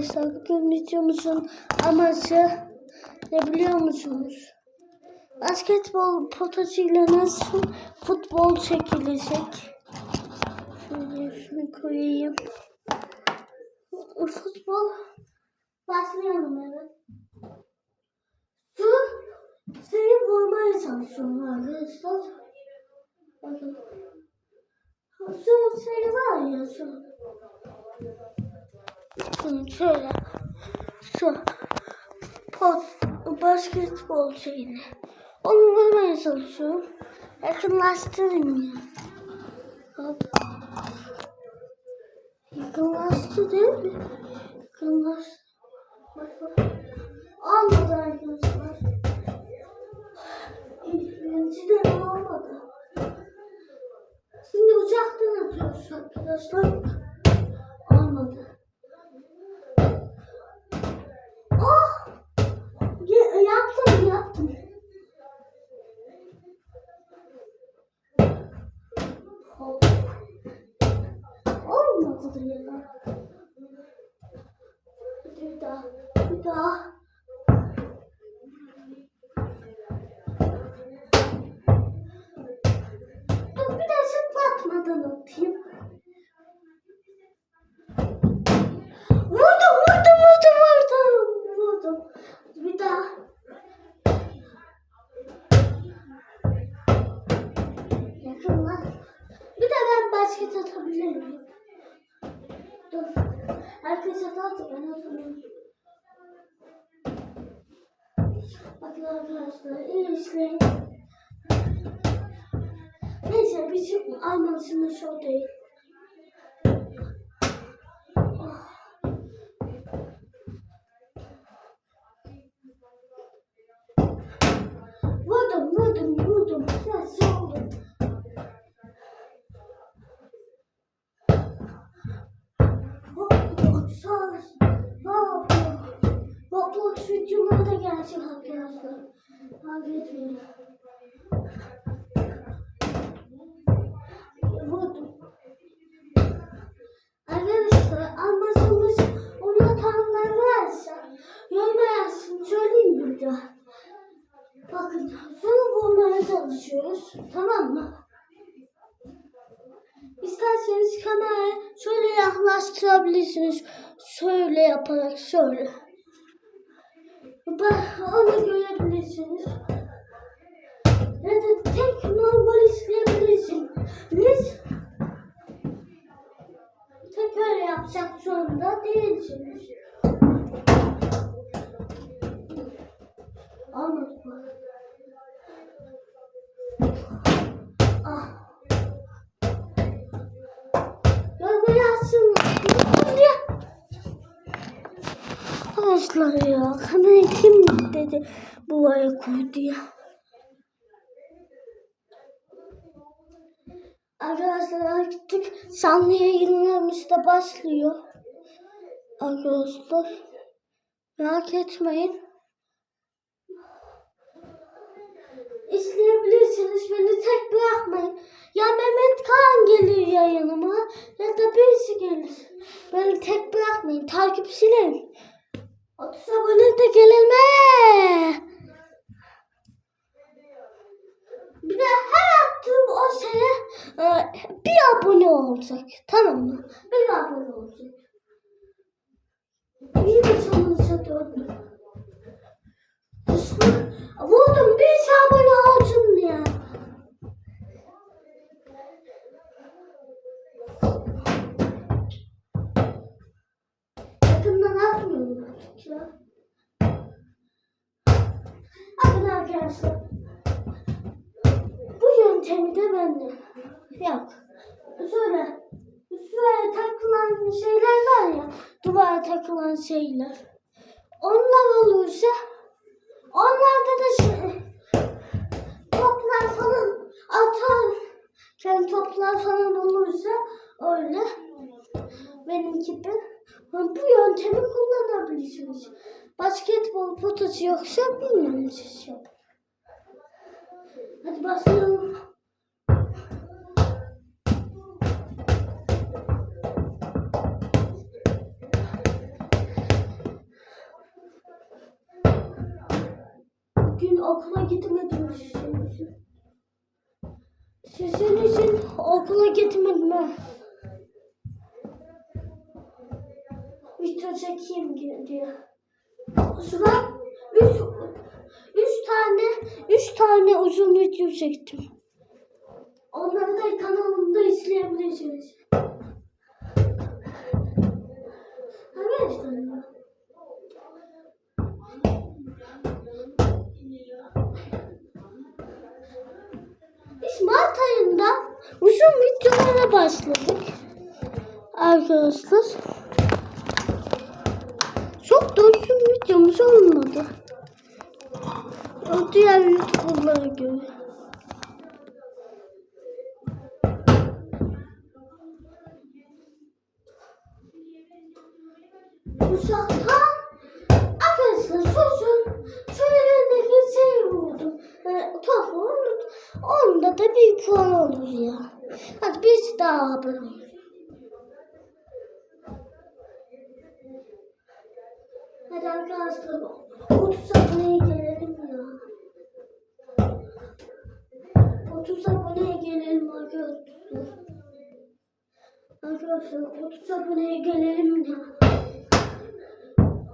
arkadaşlar bugün videomuzun amacı ne biliyor musunuz? Basketbol potasıyla nasıl futbol çekilecek? Şöyle şunu koyayım. Futbol başlayalım evet. Şu şeyi vurmaya çalışıyorum arkadaşlar. Şu şey var ya şu. Şimdi şöyle şu pot basketbol şeyini onu vurmaya çalışıyorum. Yakınlaştırayım ya. Hop. Yakınlaştı değil mi? Yakınlaştı. Bak bak. Almadı arkadaşlar. Birinci de olmadı. Şimdi uzaktan atıyoruz arkadaşlar. Bir daha, bir daha. Dur bir daha zıplatmadan atayım. Vurdum, vurdum, vurdum, vurdum, vurdum. Bir daha. Yakınlar. Bir de ben basket atabilir miyim? Dur. Herkes atarsa ben atamıyorum. Bakın arkadaşlar iyi izleyin. Neyse bizim almalısımız o değil. Roblox videoları da gelecek arkadaşlar. Etmeyin. Vurdum. Arkadaşlar anlaşılmış onu atanlar varsa yoruma yazsın söyleyeyim burada. Bakın şunu bulmaya çalışıyoruz tamam mı? İsterseniz kamerayı şöyle yaklaştırabilirsiniz. Şöyle yaparak şöyle. Onu görebilirsiniz. Ya da tek normal izleyebilirsiniz. Biz tek öyle yapacak zorunda değilsiniz. Anladık Arkadaşlar ya kamerayı kim dedi buraya koydu ya. Arkadaşlar artık canlı yayınlarımız da başlıyor. Arkadaşlar merak etmeyin. İzleyebilirsiniz beni tek bırakmayın. Ya Mehmet Kaan gelir ya yanıma ya da birisi gelir. Beni tek bırakmayın takipçilerim. 30 abone de gelme. Bir de her attığım o şeye e, bir abone olacak. Tamam mı? Bir abone olacak. Bir sonuca döndü. Düşman- Vurdum bir yöntemi de bende. Yok. Şöyle. Şuraya takılan şeyler var ya. Duvara takılan şeyler. Onlar olursa onlarda da şey, toplar falan atarken toplar falan olursa öyle benim gibi bu yöntemi kullanabilirsiniz. Basketbol potası yoksa bilmem siz yapın. Hadi başlayalım. Okula gitmedim sizin için. Okula gitmedim. Video çekeyim diye. Sıra üç, üç tane üç tane uzun video çektim. Onları da kanalımda izleyebilirsiniz. Arkadaşlar Mart ayında uzun videolara başladık. Arkadaşlar. Çok da uzun videomuz olmadı. O diğer YouTuber'lara göre. Uzaktan puan olur ya. Hadi biz daha abone olalım. Hadi arkadaşlar 30 aboneye gelelim ya. 30 aboneye gelelim arkadaşlar. Arkadaşlar 30 aboneye gelelim ya.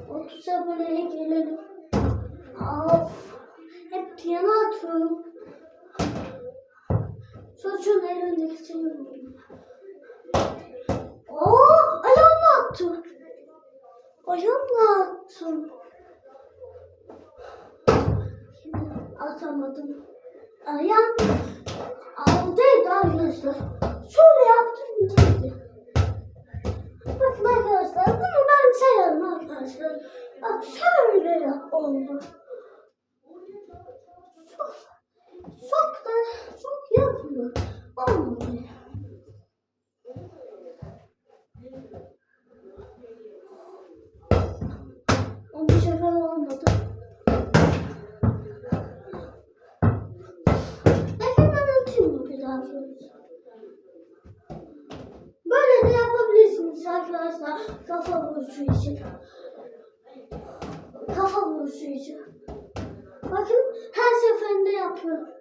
30 aboneye gelelim. Of. Hep yana atıyorum. Çocuğun elindeki şeyi vurdum. Oo, ayağımla attı. Ayağımla attım. Atamadım. Ayağım aldıydı arkadaşlar. Şöyle yaptım gitti. Bakın arkadaşlar bunu ben sayarım arkadaşlar. Bak şöyle oldu. Çok, çok da çok yapma. Olmadı. O bu sefer olmadı. Bakın ben atayım mı bir daha sonra? Böyle de yapabilirsiniz arkadaşlar. Kafa vuruşu için. Kafa vuruşu için. Bakın her seferinde yapıyorum.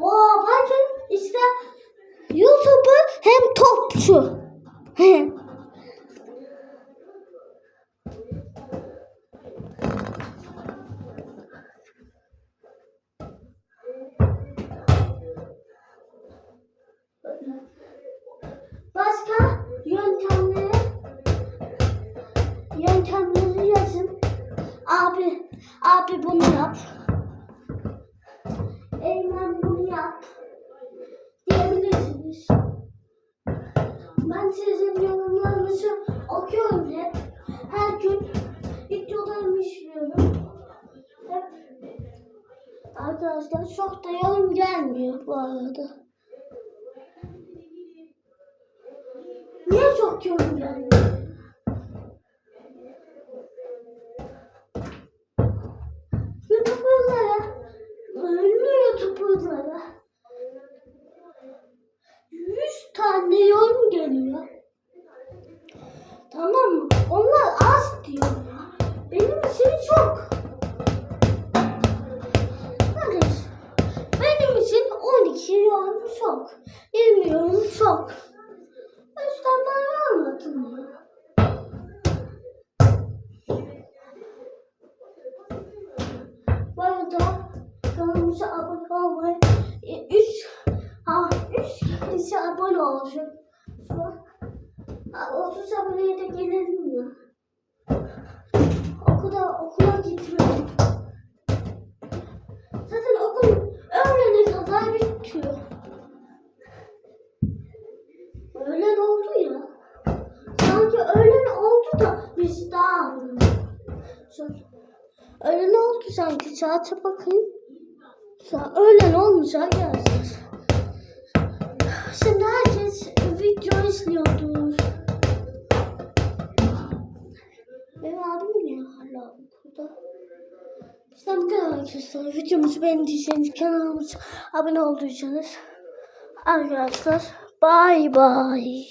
Oo bakın işte YouTuber hem topçu. Başka yöntemleri yöntemleri yazın. Abi, abi bunu yap. Eymen yap. Diyebilirsiniz. Ben sizin yorumlarınızı okuyorum hep. Her gün videolarımı izliyorum. Hep. Arkadaşlar çok da yorum gelmiyor bu arada. Niye çok yorum gelmiyor? Tamam? Onlar az diyor ya. Benim için çok. Hadi. Benim için 12 yorum çok. 20 yorum çok. O yüzden yormadım ya. Bu arada kanalımıza abone olmayı, 3 ha 3 kişi abone olacak. Şu an ha, 30 aboneye de gelelim ya. Okula, okula gitmedim. Zaten okul öğlene kadar bitiyor. Öğlen oldu ya. Sanki öğlen oldu da biz daha Sonra- Öğlen oldu sanki. Saate bakayım. Sa öğlen olmuş arkadaşlar. Şimdi herkes video izliyordur. Kadar arkadaşlar. Videomuzu beğendiyseniz kanalımıza abone olduysanız arkadaşlar bye bye.